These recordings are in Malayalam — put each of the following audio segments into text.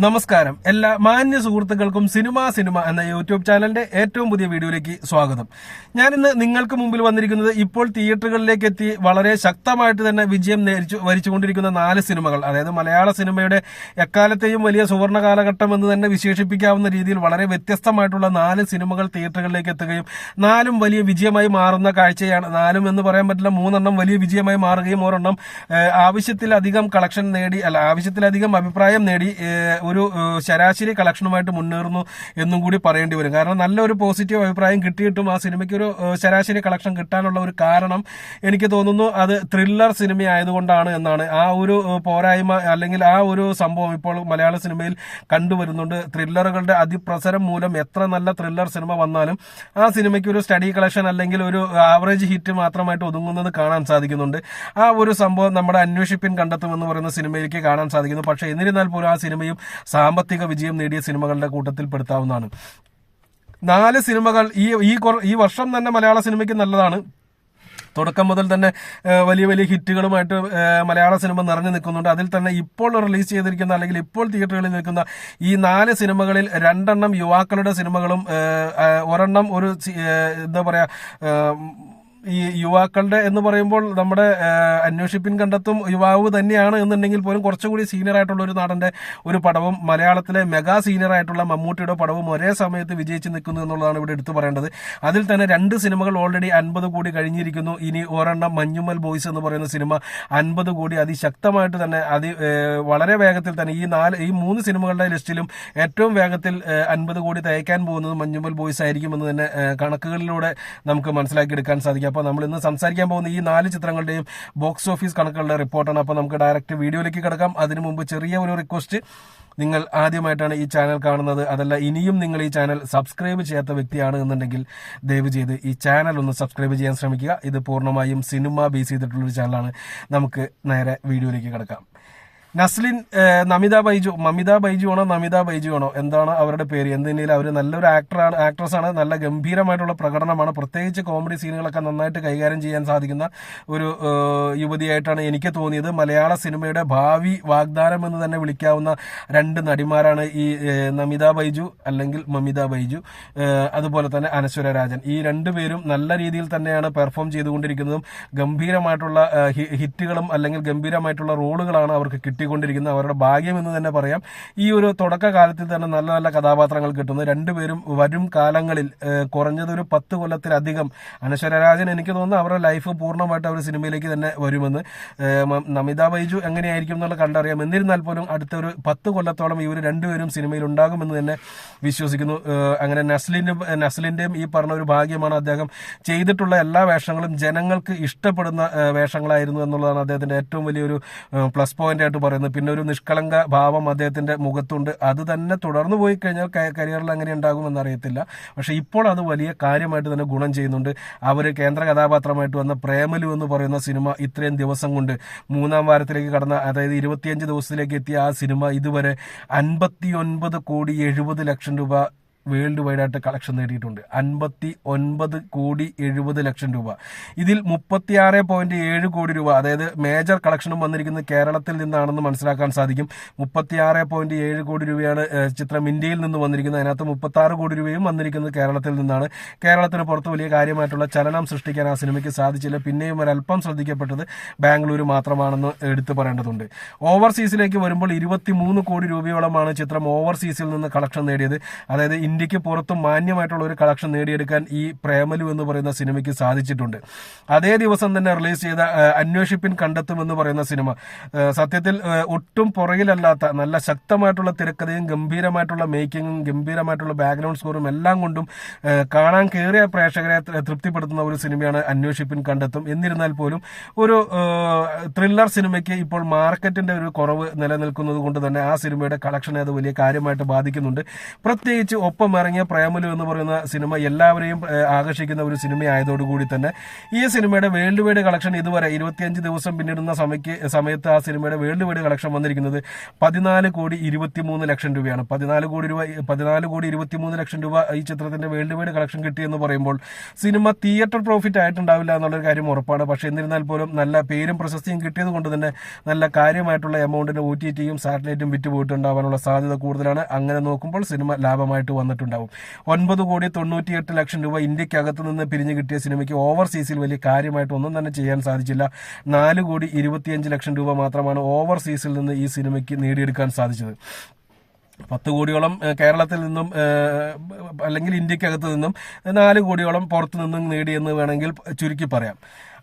നമസ്കാരം. എല്ലാ മാന്യ സുഹൃത്തുക്കൾക്കും സിനിമ സിനിമ എന്ന യൂട്യൂബ് ചാനലിന്റെ ഏറ്റവും പുതിയ വീഡിയോയിലേക്ക് സ്വാഗതം. ഞാനിന്ന് നിങ്ങൾക്ക് മുമ്പിൽ വന്നിരിക്കുന്നത് ഇപ്പോൾ തിയേറ്ററുകളിലേക്ക് എത്തി വളരെ ശക്തമായിട്ട് തന്നെ വിജയം നേരിച്ചു വരിച്ചുകൊണ്ടിരിക്കുന്ന നാല് സിനിമകൾ അതായത് മലയാള സിനിമയുടെ എക്കാലത്തെയും വലിയ സുവർണ കാലഘട്ടം എന്ന് തന്നെ വിശേഷിപ്പിക്കാവുന്ന രീതിയിൽ വളരെ വ്യത്യസ്തമായിട്ടുള്ള നാല് സിനിമകൾ തിയേറ്ററുകളിലേക്ക് എത്തുകയും നാലും വലിയ വിജയമായി മാറുന്ന കാഴ്ചയാണ്. നാലും എന്ന് പറയാൻ പറ്റില്ല മൂന്നെണ്ണം വലിയ വിജയമായി മാറുകയും ഒരെണ്ണം ആവശ്യത്തിലധികം കളക്ഷൻ നേടി അല്ല ആവശ്യത്തിലധികം അഭിപ്രായം നേടി ഒരു ശരാശരി കളക്ഷനുമായിട്ട് മുന്നേറുന്നു എന്നും കൂടി പറയേണ്ടി വരും. കാരണം നല്ലൊരു പോസിറ്റീവ് അഭിപ്രായം കിട്ടിയിട്ടും ആ സിനിമയ്ക്ക് ഒരു ശരാശരി കളക്ഷൻ കിട്ടാനുള്ള ഒരു കാരണം എനിക്ക് തോന്നുന്നു അത് ത്രില്ലർ സിനിമ ആയതുകൊണ്ടാണ് എന്നാണ്. ആ ഒരു പോരായ്മ അല്ലെങ്കിൽ ആ ഒരു സംഭവം ഇപ്പോൾ മലയാള സിനിമയിൽ കണ്ടുവരുന്നുണ്ട്. ത്രില്ലറുകളുടെ അതിപ്രസരം മൂലം എത്ര നല്ല ത്രില്ലർ സിനിമ വന്നാലും ആ സിനിമയ്ക്ക് ഒരു സ്റ്റഡി കളക്ഷൻ അല്ലെങ്കിൽ ഒരു ആവറേജ് ഹിറ്റ് മാത്രമായിട്ട് ഒതുങ്ങുന്നത് കാണാൻ സാധിക്കുന്നുണ്ട്. ആ ഒരു സംഭവം നമ്മുടെ അന്വേഷിപ്പിൻ കണ്ടെത്തും എന്ന് പറയുന്ന സിനിമയിലേക്ക് കാണാൻ സാധിക്കുന്നു. പക്ഷേ എന്നിരുന്നാൽ പോലും ആ സിനിമയും സാമ്പത്തിക വിജയം നേടിയ സിനിമകളുടെ കൂട്ടത്തിൽ പെടുത്താവുന്നതാണ്. നാല് സിനിമകൾ ഈ ഈ വർഷം തന്നെ മലയാള സിനിമയ്ക്ക് നല്ലതാണ്. തുടക്കം മുതൽ തന്നെ വലിയ വലിയ ഹിറ്റുകളുമായിട്ട് മലയാള സിനിമ നിറഞ്ഞു നിൽക്കുന്നുണ്ട്. അതിൽ തന്നെ ഇപ്പോൾ റിലീസ് ചെയ്തിരിക്കുന്ന അല്ലെങ്കിൽ ഇപ്പോൾ തിയേറ്ററുകളിൽ നിൽക്കുന്ന ഈ നാല് സിനിമകളിൽ രണ്ടെണ്ണം യുവാക്കളുടെ സിനിമകളും ഒരെണ്ണം ഒരു എന്താ പറയാ ഏഹ്, ഈ യുവാക്കളുടെ എന്ന് പറയുമ്പോൾ നമ്മുടെ അന്വേഷിപ്പിൻ കണ്ടെത്തും യുവാവ് തന്നെയാണ് എന്നുണ്ടെങ്കിൽ പോലും കുറച്ചും കൂടി സീനിയർ ആയിട്ടുള്ള ഒരു നടന്റെ ഒരു പടവും മലയാളത്തിലെ മെഗാ സീനിയർ ആയിട്ടുള്ള മമ്മൂട്ടിയുടെ പടവും ഒരേ സമയത്ത് വിജയിച്ച് നിൽക്കുന്നു എന്നുള്ളതാണ് ഇവിടെ എടുത്തു പറയേണ്ടത്. അതിൽ തന്നെ രണ്ട് സിനിമകൾ ഓൾറെഡി അൻപത് കോടി കഴിഞ്ഞിരിക്കുന്നു. ഇനി ഒരെണ്ണം മഞ്ഞുമൽ ബോയ്സ് എന്ന് പറയുന്ന സിനിമ അൻപത് കോടി അതിശക്തമായിട്ട് തന്നെ അതി വളരെ വേഗത്തിൽ തന്നെ ഈ നാല് ഈ മൂന്ന് സിനിമകളുടെ ലിസ്റ്റിലും ഏറ്റവും വേഗത്തിൽ അൻപത് കോടി തയ്ക്കാൻ പോകുന്നത് മഞ്ഞുമൽ ബോയ്സ് ആയിരിക്കുമെന്ന് തന്നെ കണക്കുകളിലൂടെ നമുക്ക് മനസ്സിലാക്കിയെടുക്കാൻ സാധിക്കും. അപ്പോൾ നമ്മൾ ഇന്ന് സംസാരിക്കാൻ പോകുന്ന ഈ നാല് ചിത്രങ്ങളുടെയും ബോക്സ് ഓഫീസ് കണക്കുകളുടെ റിപ്പോർട്ടാണ് അപ്പോൾ നമുക്ക് ഡയറക്റ്റ് വീഡിയോയിലേക്ക് കിടക്കാം. അതിനു മുമ്പ് ചെറിയ ഒരു റിക്വസ്റ്റ് നിങ്ങൾ ആദ്യമായിട്ടാണ് ഈ ചാനൽ കാണുന്നത്. അതല്ല ഇനിയും നിങ്ങൾ ഈ ചാനൽ സബ്സ്ക്രൈബ് ചെയ്യാത്ത വ്യക്തിയാണ് എന്നുണ്ടെങ്കിൽ ദയവ് ചെയ്ത് ഈ ചാനൽ ഒന്ന് സബ്സ്ക്രൈബ് ചെയ്യാൻ ശ്രമിക്കുക. ഇത് പൂർണമായും സിനിമ ബേസ് ചെയ്തിട്ടുള്ളൊരു ചാനലാണ് നമുക്ക് നേരെ വീഡിയോയിലേക്ക് കിടക്കാം. നസ്ലിൻ നമിത ബൈജു മമിത ബൈജു ആണോ നമിത ബൈജു ആണോ എന്താണ് അവരുടെ പേര്? എന്തിനേലും അവർ നല്ലൊരു ആക്ടറാണ് ആക്ട്രസ് ആണ് നല്ല ഗംഭീരമായിട്ടുള്ള പ്രകടനമാണ്. പ്രത്യേകിച്ച് കോമഡി സീനുകളൊക്കെ നന്നായിട്ട് കൈകാര്യം ചെയ്യാൻ സാധിക്കുന്ന ഒരു യുവതിയായിട്ടാണ് എനിക്ക് തോന്നിയത്. മലയാള സിനിമയുടെ ഭാവി വാഗ്ദാനം എന്ന് തന്നെ വിളിക്കാവുന്ന രണ്ട് നടിമാരാണ് ഈ നമിത ബൈജു അല്ലെങ്കിൽ മമിത ബൈജു അതുപോലെ തന്നെ അനശ്വര രാജൻ. ഈ രണ്ടുപേരും നല്ല രീതിയിൽ തന്നെയാണ് പെർഫോം ചെയ്തുകൊണ്ടിരിക്കുന്നതും. ഗംഭീരമായിട്ടുള്ള ഹിറ്റുകളും അല്ലെങ്കിൽ ഗംഭീരമായിട്ടുള്ള റോളുകളാണ് അവർക്ക് കിട്ടിക്കൊണ്ടിരിക്കുന്നത് അവരുടെ ഭാഗ്യം എന്ന് തന്നെ പറയാം. ഈ ഒരു തുടക്കകാലത്തിൽ തന്നെ നല്ല നല്ല കഥാപാത്രങ്ങൾ കിട്ടുന്നു. രണ്ടുപേരും വരും കാലങ്ങളിൽ കുറഞ്ഞത് ഒരു പത്ത് കൊല്ലത്തിലധികം അനശ്വര രാജൻ എനിക്ക് തോന്നുന്നു അവരുടെ ലൈഫ് പൂർണമായിട്ട് അവർ സിനിമയിലേക്ക് തന്നെ വരുമെന്ന്. നമിത ബൈജു എങ്ങനെയായിരിക്കും എന്നുള്ള കണ്ടറിയാം. എന്നിരുന്നാൽ പോലും അടുത്ത ഒരു പത്ത് കൊല്ലത്തോളം ഇവർ രണ്ടുപേരും സിനിമയിൽ ഉണ്ടാകുമെന്ന് തന്നെ വിശ്വസിക്കുന്നു. അങ്ങനെ നസ്ലിന്റെ നസ്ലിന്റെയും ഈ പറഞ്ഞ ഒരു ഭാഗ്യമാണ് അദ്ദേഹം ചെയ്തിട്ടുള്ള എല്ലാ വേഷങ്ങളും ജനങ്ങൾക്ക് ഇഷ്ടപ്പെടുന്ന വേഷങ്ങളായിരുന്നു എന്നുള്ളതാണ് അദ്ദേഹത്തിന്റെ ഏറ്റവും വലിയൊരു പ്ലസ് പോയിന്റ് ആയിട്ട് പറയുന്നത് പിന്നെ ഒരു നിഷ്കളങ്ക ഭാവം അദ്ദേഹത്തിന്റെ മുഖത്തുണ്ട്. അത് തന്നെ തുടർന്നു പോയി കഴിഞ്ഞാൽ കരിയറിൽ അങ്ങനെ ഉണ്ടാകുമെന്ന് അറിയത്തില്ല. പക്ഷെ ഇപ്പോൾ അത് വലിയ കാര്യമായിട്ട് തന്നെ ഗുണം ചെയ്യുന്നുണ്ട്. അവർ കേന്ദ്ര കഥാപാത്രമായിട്ട് വന്ന പ്രേമലു എന്ന് പറയുന്ന സിനിമ ഇത്രയും ദിവസം കൊണ്ട് മൂന്നാം വാരത്തിലേക്ക് കടന്ന അതായത് ഇരുപത്തിയഞ്ച് ദിവസത്തിലേക്ക് എത്തിയ ആ സിനിമ ഇതുവരെ അൻപത്തി ഒൻപത് കോടി എഴുപത് ലക്ഷം രൂപ വേൾഡ് വൈഡ് ആയിട്ട് കളക്ഷൻ നേടിയിട്ടുണ്ട്. അൻപത്തി ഒൻപത് കോടി എഴുപത് ലക്ഷം രൂപ. ഇതിൽ മുപ്പത്തിയാറ് പോയിന്റ് ഏഴ് കോടി രൂപ അതായത് മേജർ കളക്ഷനും വന്നിരിക്കുന്നത് കേരളത്തിൽ നിന്നാണെന്ന് മനസ്സിലാക്കാൻ സാധിക്കും. മുപ്പത്തിയാറ് പോയിന്റ് ഏഴ് കോടി രൂപയാണ് ചിത്രം ഇന്ത്യയിൽ നിന്ന് വന്നിരിക്കുന്നത്. അതിനകത്ത് മുപ്പത്തി ആറ് കോടി രൂപയും വന്നിരിക്കുന്നത് കേരളത്തിൽ നിന്നാണ്. കേരളത്തിന് പുറത്ത് വലിയ കാര്യമായിട്ടുള്ള ചലനം സൃഷ്ടിക്കാൻ ആ സിനിമയ്ക്ക് സാധിച്ചില്ല. പിന്നെയും ഒരല്പം ശ്രദ്ധിക്കപ്പെട്ടത് ബാംഗ്ലൂർ മാത്രമാണെന്ന് എടുത്തു പറയേണ്ടതുണ്ട്. ഓവർസീസിലേക്ക് വരുമ്പോൾ ഇരുപത്തി കോടി രൂപയോളമാണ് ചിത്രം ഓവർസീസിൽ നിന്ന് കളക്ഷൻ നേടിയത്. അതായത് ഇന്ത്യയ്ക്ക് പുറത്തും മാന്യമായിട്ടുള്ള ഒരു കളക്ഷൻ നേടിയെടുക്കാൻ ഈ പ്രേമലു എന്ന് പറയുന്ന സിനിമയ്ക്ക് സാധിച്ചിട്ടുണ്ട്. അതേ ദിവസം തന്നെ റിലീസ് ചെയ്ത അന്വേഷിപ്പിൻ കണ്ടെത്തും എന്ന് പറയുന്ന സിനിമ. സത്യത്തിൽ ഒട്ടും പുറകിലല്ലാത്ത നല്ല ശക്തമായിട്ടുള്ള തിരക്കഥയും ഗംഭീരമായിട്ടുള്ള മേക്കിങ്ങും ഗംഭീരമായിട്ടുള്ള ബാക്ക്ഗ്രൗണ്ട് സ്കോറും എല്ലാം കൊണ്ടും കാണാൻ കയറിയ പ്രേക്ഷകരെ തൃപ്തിപ്പെടുത്തുന്ന ഒരു സിനിമയാണ് അന്വേഷിപ്പിൻ കണ്ടെത്തും. എന്നിരുന്നാൽ പോലും ഒരു ത്രില്ലർ സിനിമയ്ക്ക് ഇപ്പോൾ മാർക്കറ്റിന്റെ ഒരു കുറവ് നിലനിൽക്കുന്നത് കൊണ്ട് തന്നെ ആ സിനിമയുടെ കളക്ഷനെ അത് വലിയ കാര്യമായിട്ട് ബാധിക്കുന്നുണ്ട്. പ്രത്യേകിച്ച് ഒപ്പം ഒപ്പം ഇറങ്ങിയ പ്രേമലു എന്ന് പറയുന്ന സിനിമ എല്ലാവരെയും ആകർഷിക്കുന്ന ഒരു സിനിമ ആയതോടുകൂടി തന്നെ ഈ സിനിമയുടെ വേൾഡ് വൈഡ് കളക്ഷൻ ഇതുവരെ ഇരുപത്തിയഞ്ച് ദിവസം പിന്നിടുന്ന സമയക്ക് സമയത്ത് ആ സിനിമയുടെ വേൾഡ് വൈഡ് കളക്ഷൻ വന്നിരിക്കുന്നത് പതിനാല് കോടി ഇരുപത്തിമൂന്ന് ലക്ഷം രൂപയാണ്. പതിനാല് കോടി രൂപ പതിനാല് കോടി ഇരുപത്തിമൂന്ന് ലക്ഷം രൂപ ഈ ചിത്രത്തിന്റെ വേൾഡ് വൈഡ് കളക്ഷൻ കിട്ടിയെന്ന് പറയുമ്പോൾ സിനിമ തിയേറ്റർ പ്രോഫിറ്റ് ആയിട്ടുണ്ടാവില്ല എന്നുള്ളൊരു കാര്യം ഉറപ്പാണ്. പക്ഷേ എന്നിരുന്നാൽ പോലും നല്ല പേരും പ്രശസ്തിയും കിട്ടിയത് കൊണ്ട് തന്നെ നല്ല കാര്യമായിട്ടുള്ള എമൗണ്ടിന് ഒ ടി ടിയും സാറ്റലൈറ്റും വിറ്റുപോയിട്ടുണ്ടാവാനുള്ള സാധ്യത കൂടുതലാണ്. അങ്ങനെ നോക്കുമ്പോൾ സിനിമ ലാഭമായിട്ട് വന്നിട്ടുണ്ടാവും. ഒൻപത് കോടി തൊണ്ണൂറ്റിയെട്ട് ലക്ഷം രൂപ ഇന്ത്യക്കകത്ത് നിന്ന് പിരിഞ്ഞു കിട്ടിയ സിനിമയ്ക്ക് ഓവർസീസിൽ വലിയ കാര്യമായിട്ട് ഒന്നും തന്നെ ചെയ്യാൻ സാധിച്ചില്ല. നാല് കോടി ഇരുപത്തിയഞ്ച് ലക്ഷം രൂപ മാത്രമാണ് ഓവർസീസിൽ നിന്ന് ഈ സിനിമയ്ക്ക് നേടിയെടുക്കാൻ സാധിച്ചത്. പത്ത് കോടിയോളം കേരളത്തിൽ നിന്നും അല്ലെങ്കിൽ ഇന്ത്യക്കകത്ത് നിന്നും നാല് കോടിയോളം പുറത്തു നിന്നും നേടിയെന്ന് വേണമെങ്കിൽ ചുരുക്കി പറയാം.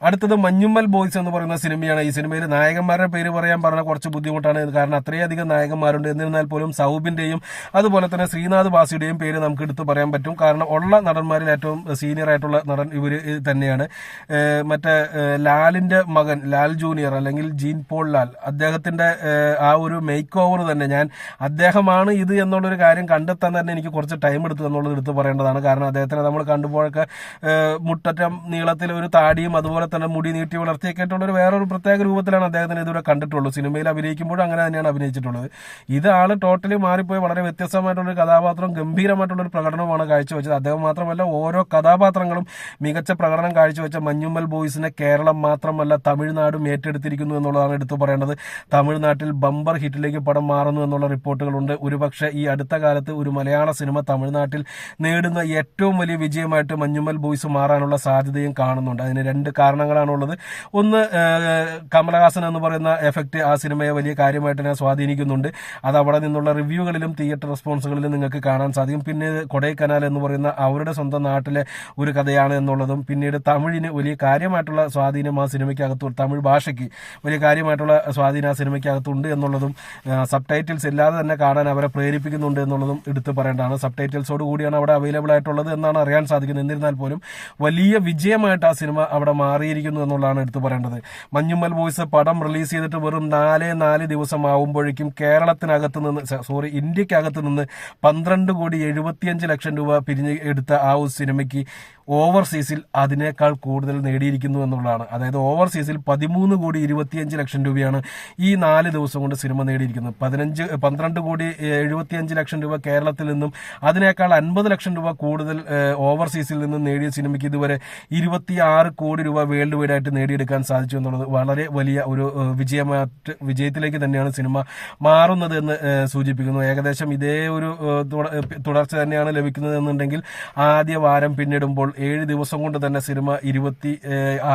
അടുത്തത് മഞ്ഞുമ്മൽ ബോയ്സ് എന്ന് പറയുന്ന സിനിമയാണ്. ഈ സിനിമയിൽ നായകന്മാരുടെ പേര് പറയാൻ പറഞ്ഞാൽ കുറച്ച് ബുദ്ധിമുട്ടാണ്. കാരണം അത്രയധികം നായകന്മാരുണ്ട്. എന്നിരുന്നാൽ പോലും സൗബിന്റെയും അതുപോലെ തന്നെ ശ്രീനാഥ് ബാസിയുടെയും പേര് നമുക്ക് എടുത്തു പറയാൻ പറ്റും. കാരണം ഉള്ള നടന്മാരിൽ ഏറ്റവും സീനിയർ ആയിട്ടുള്ള നടൻ ഇവർ തന്നെയാണ്. മറ്റേ ലാലിന്റെ മകൻ ലാൽ ജൂനിയർ അല്ലെങ്കിൽ ജീൻ പോൾ ലാൽ. അദ്ദേഹത്തിന്റെ ആ ഒരു മേക്ക് ഓവർ തന്നെ ഞാൻ അദ്ദേഹമാണ് ഇത് എന്നുള്ളൊരു കാര്യം കണ്ടെത്താൻ തന്നെ എനിക്ക് കുറച്ച് ടൈം എടുത്തു എന്നുള്ളത് എടുത്തു പറയേണ്ടതാണ്. കാരണം അദ്ദേഹത്തിനെ നമ്മൾ കണ്ടുപോഴൊക്കെ മുട്ടറ്റം നീളത്തിൽ ഒരു താടിയും അതുപോലെ തന്നെ മുടി നീട്ടി വളർത്തിയൊക്കെയായിട്ടുള്ള ഒരു വേറൊരു പ്രത്യേക രൂപത്തിലാണ് അദ്ദേഹത്തിന് ഇതുവരെ കണ്ടിട്ടുള്ളൂ സിനിമയിൽ അഭിനയിക്കുമ്പോഴും അങ്ങനെ തന്നെയാണ് അഭിനയിച്ചിട്ടുള്ളത്. ഇത് ടോട്ടലി മാറിപ്പോയി വളരെ വ്യത്യസ്തമായിട്ടുള്ള ഒരു കഥാപാത്രം ഗംഭീരമായിട്ടുള്ള ഒരു പ്രകടനമാണ് കാഴ്ചവെച്ചത്. അദ്ദേഹം മാത്രമല്ല ഓരോ കഥാപാത്രങ്ങളും മികച്ച പ്രകടനം കാഴ്ചവെച്ച മഞ്ഞുമ്മൽ ബോയ്സിനെ കേരളം മാത്രമല്ല തമിഴ്നാടും ഏറ്റെടുത്തിരിക്കുന്നു എന്നുള്ളതാണ് എടുത്തു പറയേണ്ടത്. തമിഴ്നാട്ടിൽ ബമ്പർ ഹിറ്റിലേക്ക് പടം മാറുന്നു എന്നുള്ള റിപ്പോർട്ടുകളുണ്ട്. ഒരുപക്ഷെ ഈ അടുത്ത കാലത്ത് ഒരു മലയാള സിനിമ തമിഴ്നാട്ടിൽ നേടുന്ന ഏറ്റവും വലിയ വിജയമായിട്ട് മഞ്ഞുമ്മൽ ബോയ്സ് മാറാനുള്ള സാധ്യതയും കാണുന്നുണ്ട്. അതിന് രണ്ട് കാരണങ്ങളാണുള്ളത്. ഒന്ന് കമലഹാസൻ എന്ന് പറയുന്ന എഫക്റ്റ് ആ സിനിമയെ വലിയ കാര്യമായിട്ട് തന്നെ സ്വാധീനിക്കുന്നുണ്ട്. അത് അവിടെ നിന്നുള്ള റിവ്യൂകളിലും തിയേറ്റർ റെസ്പോൺസുകളിലും നിങ്ങൾക്ക് കാണാൻ സാധിക്കും. പിന്നെ കൊടൈക്കനാൽ എന്ന് പറയുന്ന അവരുടെ സ്വന്തം നാട്ടിലെ ഒരു കഥയാണ് എന്നുള്ളതും പിന്നീട് തമിഴിന് വലിയ കാര്യമായിട്ടുള്ള സ്വാധീനം ആ സിനിമയ്ക്കകത്ത് തമിഴ് ഭാഷയ്ക്ക് വലിയ കാര്യമായിട്ടുള്ള സ്വാധീനം ആ സിനിമയ്ക്കകത്തുണ്ട് എന്നുള്ളതും സബ് ടൈറ്റിൽസ് ഇല്ലാതെ തന്നെ കാണാൻ അവരെ പ്രേരിപ്പിക്കുന്നുണ്ട് എന്നുള്ളതും എടുത്തു പറയേണ്ടതാണ്. സബ് ടൈറ്റിൽസോട് കൂടിയാണ് അവിടെ അവൈലബിൾ ആയിട്ടുള്ളത് എന്നാണ് അറിയാൻ സാധിക്കുന്നത്. എന്നിരുന്നാൽ പോലും വലിയ വിജയമായിട്ട് ആ സിനിമ അവിടെ മാറിയിരിക്കുന്നു എന്നുള്ളതാണ് എടുത്തു പറയേണ്ടത്. മഞ്ഞുമ്മൽ ബോയ്സ് പടം റിലീസ് ചെയ്തിട്ട് വെറും നാല് നാല് ദിവസം ആവുമ്പോഴേക്കും കേരളത്തിനകത്ത് നിന്ന് സോറി ഇന്ത്യക്കകത്ത് നിന്ന് പന്ത്രണ്ട് കോടി എഴുപത്തിയഞ്ച് ലക്ഷം രൂപ പിരിഞ്ഞ് എടുത്ത ആ ഒരു സിനിമയ്ക്ക് ഓവർസീസിൽ അതിനേക്കാൾ കൂടുതൽ നേടിയിരിക്കുന്നു എന്നുള്ളതാണ്. അതായത് ഓവർസീസിൽ പതിമൂന്ന് കോടി ഇരുപത്തിയഞ്ച് ലക്ഷം രൂപയാണ് ഈ നാല് ദിവസം കൊണ്ട് സിനിമ നേടിയിരിക്കുന്നത്. പതിനഞ്ച് പന്ത്രണ്ട് കോടി എഴുപത്തിയഞ്ച് ലക്ഷം രൂപ കേരളത്തിൽ നിന്നും അതിനേക്കാൾ അൻപത് ലക്ഷം രൂപ കൂടുതൽ ഓവർസീസിൽ നിന്നും നേടിയ സിനിമയ്ക്ക് ഇതുവരെ ഇരുപത്തിയാറ് കോടി രൂപ വേൾഡ് വൈഡ് ആയിട്ട് നേടിയെടുക്കാൻ സാധിച്ചു എന്നുള്ളത് വളരെ വലിയ ഒരു വിജയമാറ്റ വിജയത്തിലേക്ക് തന്നെയാണ് സിനിമ മാറുന്നത് എന്ന് സൂചിപ്പിക്കുന്നു. ഏകദേശം ഇതേ ഒരു തുടർച്ച തന്നെയാണ് ലഭിക്കുന്നത് എന്നുണ്ടെങ്കിൽ ആദ്യ വാരം പിന്നിടുമ്പോൾ ഏഴ് ദിവസം കൊണ്ട് തന്നെ സിനിമ ഇരുപത്തി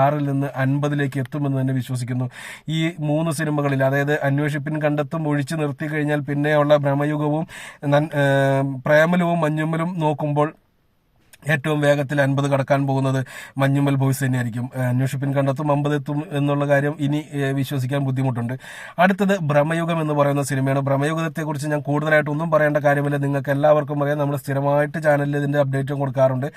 ആറിൽ നിന്ന് അൻപതിലേക്ക് എത്തുമെന്ന് തന്നെ വിശ്വസിക്കുന്നു. ഈ മൂന്ന് സിനിമകളിൽ അതായത് അന്വേഷിപ്പിൻ കണ്ടെത്തും ഒഴിച്ചു നിർത്തി കഴിഞ്ഞാൽ പിന്നെയുള്ള ഭ്രമയുഗവും പ്രേമലവും മഞ്ഞുമ്മലും നോക്കുമ്പോൾ ഏറ്റവും വേഗത്തിൽ അൻപത് കടക്കാൻ പോകുന്നത് മഞ്ഞുമ്മൽ ബോയ്സ് തന്നെയായിരിക്കും. അന്വേഷിപ്പിൻ കണ്ടെത്തും അമ്പത് എത്തും എന്നുള്ള കാര്യം ഇനി വിശ്വസിക്കാൻ ബുദ്ധിമുട്ടുണ്ട്. അടുത്തത് ഭ്രമയുഗം എന്ന് പറയുന്ന സിനിമയാണ്. ഭ്രമയുഗത്തെക്കുറിച്ച് ഞാൻ കൂടുതലായിട്ട് ഒന്നും പറയേണ്ട കാര്യമില്ല. നിങ്ങൾക്ക് എല്ലാവർക്കും അറിയാം. നമ്മൾ സ്ഥിരമായിട്ട് ചാനലിൽ ഇതിന്റെ അപ്ഡേറ്റും കൊടുക്കാറുണ്ട്.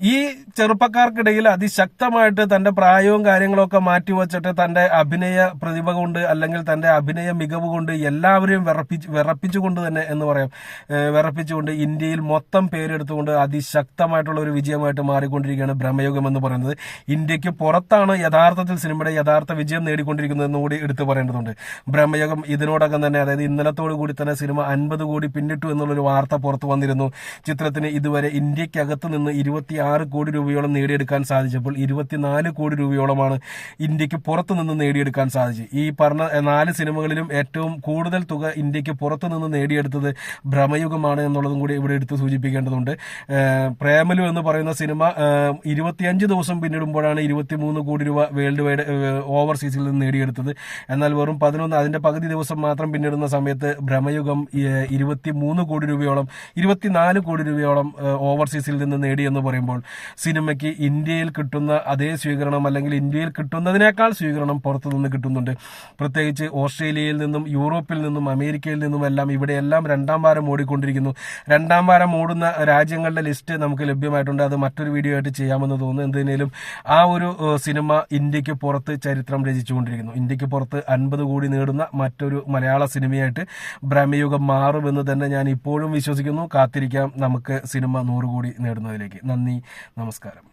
ഈ ചെറുപ്പക്കാർക്കിടയിൽ അതിശക്തമായിട്ട് തന്റെ പ്രായവും കാര്യങ്ങളൊക്കെ മാറ്റിവെച്ചിട്ട് തന്റെ അഭിനയ പ്രതിഭ കൊണ്ട് അല്ലെങ്കിൽ തന്റെ അഭിനയ മികവ് കൊണ്ട് എല്ലാവരെയും വിറപ്പിച്ച് വിറപ്പിച്ചുകൊണ്ട് തന്നെ എന്ന് പറയാം. വിറപ്പിച്ചുകൊണ്ട് ഇന്ത്യയിൽ മൊത്തം പേരെടുത്തുകൊണ്ട് അതിശക്തമായിട്ടുള്ള ഒരു വിജയമായിട്ട് മാറിക്കൊണ്ടിരിക്കുകയാണ് ബ്രഹ്മയോഗം എന്ന് പറയുന്നത്. ഇന്ത്യയ്ക്ക് പുറത്താണ് യഥാർത്ഥത്തിൽ സിനിമയുടെ യഥാർത്ഥ വിജയം നേടിക്കൊണ്ടിരിക്കുന്നതെന്ന് കൂടി എടുത്തു പറയേണ്ടതുണ്ട്. ഭ്രമയുഗം ഇതിനോടകം തന്നെ അതായത് ഇന്നലത്തോടു കൂടി തന്നെ സിനിമ അൻപത് കോടി പിന്നിട്ടു എന്നുള്ളൊരു വാർത്ത പുറത്തു വന്നിരുന്നു. ചിത്രത്തിന് ഇതുവരെ ഇന്ത്യക്കകത്ത് നിന്ന് ഇരുപത്തിയാറ് കോടി രൂപയോളം നേടിയെടുക്കാൻ സാധിച്ചപ്പോൾ ഇരുപത്തിനാല് കോടി രൂപയോളമാണ് ഇന്ത്യയ്ക്ക് പുറത്തുനിന്ന് നേടിയെടുക്കാൻ സാധിച്ചത്. ഈ പറഞ്ഞ നാല് സിനിമകളിലും ഏറ്റവും കൂടുതൽ തുക ഇന്ത്യയ്ക്ക് പുറത്തുനിന്ന് നേടിയെടുത്തത് ഭ്രമയുഗമാണ് എന്നുള്ളതും കൂടി ഇവിടെ എടുത്ത് സൂചിപ്പിക്കേണ്ടതുണ്ട്. പ്രേമലു എന്ന് പറയുന്ന സിനിമ ഇരുപത്തിയഞ്ച് ദിവസം പിന്നിടുമ്പോഴാണ് ഇരുപത്തിമൂന്ന് കോടി രൂപ വേൾഡ് വൈഡ് ഓവർസീസിൽ നിന്ന് നേടിയെടുത്തത്. എന്നാൽ വെറും പതിനൊന്ന് അതിന്റെ പകുതി ദിവസം മാത്രം പിന്നിടുന്ന സമയത്ത് ഭ്രമയുഗം ഇരുപത്തി മൂന്ന് കോടി രൂപയോളം ഇരുപത്തിനാല് കോടി രൂപയോളം ഓവർസീസിൽ നിന്ന് നേടിയെന്ന് പറയുമ്പോൾ പറയുമ്പോൾ സിനിമയ്ക്ക് ഇന്ത്യയിൽ കിട്ടുന്ന അതേ സ്വീകരണം അല്ലെങ്കിൽ ഇന്ത്യയിൽ കിട്ടുന്നതിനേക്കാൾ സ്വീകരണം പുറത്തു നിന്ന് കിട്ടുന്നുണ്ട്. പ്രത്യേകിച്ച് ഓസ്ട്രേലിയയിൽ നിന്നും യൂറോപ്പിൽ നിന്നും അമേരിക്കയിൽ നിന്നും എല്ലാം ഇവിടെയെല്ലാം രണ്ടാം വാരം ഓടിക്കൊണ്ടിരിക്കുന്നു. രണ്ടാം വാരം ഓടുന്ന രാജ്യങ്ങളുടെ ലിസ്റ്റ് നമുക്ക് ലഭ്യമായിട്ടുണ്ട്. അത് മറ്റൊരു വീഡിയോ ആയിട്ട് ചെയ്യാമെന്ന് തോന്നുന്നു. എന്തിനേലും ആ ഒരു സിനിമ ഇന്ത്യയ്ക്ക് പുറത്ത് ചരിത്രം രചിച്ചുകൊണ്ടിരിക്കുന്നു. ഇന്ത്യയ്ക്ക് പുറത്ത് അൻപത് കോടി നേടുന്ന മറ്റൊരു മലയാള സിനിമയായിട്ട് ഭ്രമയുഗം മാറുമെന്ന് തന്നെ ഞാൻ ഇപ്പോഴും വിശ്വസിക്കുന്നു. കാത്തിരിക്കാം. നമുക്ക് സിനിമ നൂറ് കോടി നേടുന്നതിലേക്ക്. നമസ്കാരം.